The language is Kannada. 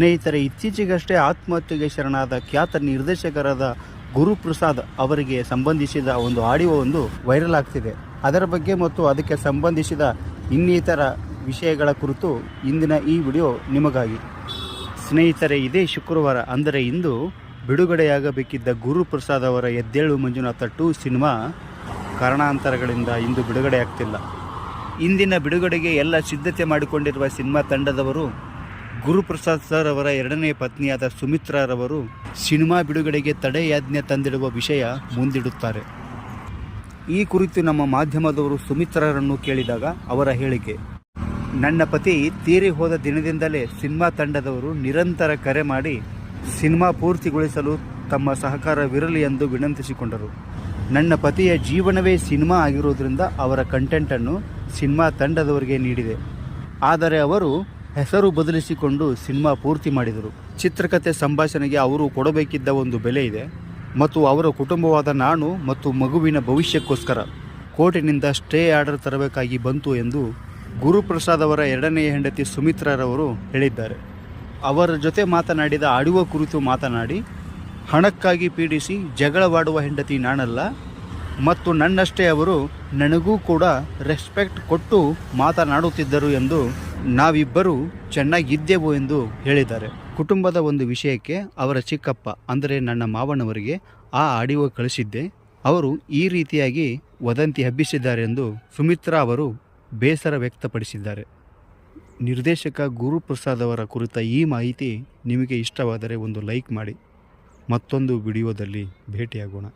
ಸ್ನೇಹಿತರೆ, ಇತ್ತೀಚೆಗಷ್ಟೇ ಆತ್ಮಹತ್ಯೆಗೆ ಶರಣಾದ ಖ್ಯಾತ ನಿರ್ದೇಶಕರಾದ ಗುರುಪ್ರಸಾದ್ ಅವರಿಗೆ ಸಂಬಂಧಿಸಿದ ಒಂದು ಆಡಿಯೋ ಒಂದು ವೈರಲ್ ಆಗ್ತಿದೆ. ಅದರ ಬಗ್ಗೆ ಮತ್ತು ಅದಕ್ಕೆ ಸಂಬಂಧಿಸಿದ ಇನ್ನಿತರ ವಿಷಯಗಳ ಕುರಿತು ಇಂದಿನ ಈ ವಿಡಿಯೋ ನಿಮಗಾಗಿ. ಸ್ನೇಹಿತರೆ, ಇದೇ ಶುಕ್ರವಾರ, ಅಂದರೆ ಇಂದು ಬಿಡುಗಡೆಯಾಗಬೇಕಿದ್ದ ಗುರುಪ್ರಸಾದ್ ಅವರ ಎದ್ದೇಳು ಮಂಜುನಾಥ ಟು ಸಿನಿಮಾ ಕಾರಣಾಂತರಗಳಿಂದ ಇಂದು ಬಿಡುಗಡೆಯಾಗ್ತಿಲ್ಲ. ಇಂದಿನ ಬಿಡುಗಡೆಗೆ ಎಲ್ಲ ಸಿದ್ಧತೆ ಮಾಡಿಕೊಂಡಿರುವ ಸಿನಿಮಾ ತಂಡದವರು ಗುರುಪ್ರಸಾದ್ ಸರ್ ಅವರ ಎರಡನೇ ಪತ್ನಿಯಾದ ಸುಮಿತ್ರಾರವರು ಸಿನಿಮಾ ಬಿಡುಗಡೆಗೆ ತಡೆಯಾಜ್ಞೆ ತಂದಿಡುವ ವಿಷಯ ಮುಂದಿಡುತ್ತಾರೆ. ಈ ಕುರಿತು ನಮ್ಮ ಮಾಧ್ಯಮದವರು ಸುಮಿತ್ರರನ್ನು ಕೇಳಿದಾಗ ಅವರ ಹೇಳಿಕೆ, ನನ್ನ ಪತಿ ತೀರಿ ಹೋದ ದಿನದಿಂದಲೇ ಸಿನಿಮಾ ತಂಡದವರು ನಿರಂತರ ಕರೆ ಮಾಡಿ ಸಿನಿಮಾ ಪೂರ್ತಿಗೊಳಿಸಲು ತಮ್ಮ ಸಹಕಾರವಿರಲಿ ಎಂದು ವಿನಂತಿಸಿಕೊಂಡರು. ನನ್ನ ಪತಿಯ ಜೀವನವೇ ಸಿನಿಮಾ ಆಗಿರೋದ್ರಿಂದ ಅವರ ಕಂಟೆಂಟನ್ನು ಸಿನಿಮಾ ತಂಡದವರಿಗೆ ನೀಡಿದೆ. ಆದರೆ ಅವರು ಹೆಸರು ಬದಲಿಸಿಕೊಂಡು ಸಿನಿಮಾ ಪೂರ್ತಿ ಮಾಡಿದರು. ಚಿತ್ರಕಥೆ ಸಂಭಾಷಣೆಗೆ ಅವರು ಕೊಡಬೇಕಿದ್ದ ಒಂದು ಬೆಲೆ ಇದೆ. ಮತ್ತು ಅವರ ಕುಟುಂಬವಾದ ನಾನು ಮತ್ತು ಮಗುವಿನ ಭವಿಷ್ಯಕ್ಕೋಸ್ಕರ ಕೋರ್ಟಿನಿಂದ ಸ್ಟೇ ಆರ್ಡರ್ ತರಬೇಕಾಗಿ ಬಂತು ಎಂದು ಗುರುಪ್ರಸಾದ್ ಅವರ ಎರಡನೆಯ ಹೆಂಡತಿ ಸುಮಿತ್ರಾರವರು ಹೇಳಿದ್ದಾರೆ. ಅವರ ಜೊತೆ ಮಾತನಾಡಿದ ಆಡುವ ಕುರಿತು ಮಾತನಾಡಿ, ಹಣಕ್ಕಾಗಿ ಪೀಡಿಸಿ ಜಗಳವಾಡುವ ಹೆಂಡತಿ ನಾನಲ್ಲ. ಮತ್ತು ನನ್ನಷ್ಟೇ ಅವರು ನನಗೂ ಕೂಡ ರೆಸ್ಪೆಕ್ಟ್ ಕೊಟ್ಟು ಮಾತನಾಡುತ್ತಿದ್ದರು ಎಂದು ನಾವಿಬ್ಬರು ಚೆನ್ನಾಗಿದ್ದೆವು ಎಂದು ಹೇಳಿದ್ದಾರೆ. ಕುಟುಂಬದ ಒಂದು ವಿಷಯಕ್ಕೆ ಅವರ ಚಿಕ್ಕಪ್ಪ, ಅಂದರೆ ನನ್ನ ಮಾವನವರಿಗೆ ಆ ಆಡಿಯೋ ಕಳಿಸಿದ್ದೆ. ಅವರು ಈ ರೀತಿಯಾಗಿ ವದಂತಿ ಹಬ್ಬಿಸಿದ್ದಾರೆ ಎಂದು ಸುಮಿತ್ರಾ ಅವರು ಬೇಸರ ವ್ಯಕ್ತಪಡಿಸಿದ್ದಾರೆ. ನಿರ್ದೇಶಕ ಗುರುಪ್ರಸಾದ್ ಅವರ ಕುರಿತ ಈ ಮಾಹಿತಿ ನಿಮಗೆ ಇಷ್ಟವಾದರೆ ಒಂದು ಲೈಕ್ ಮಾಡಿ. ಮತ್ತೊಂದು ವಿಡಿಯೋದಲ್ಲಿ ಭೇಟಿಯಾಗೋಣ.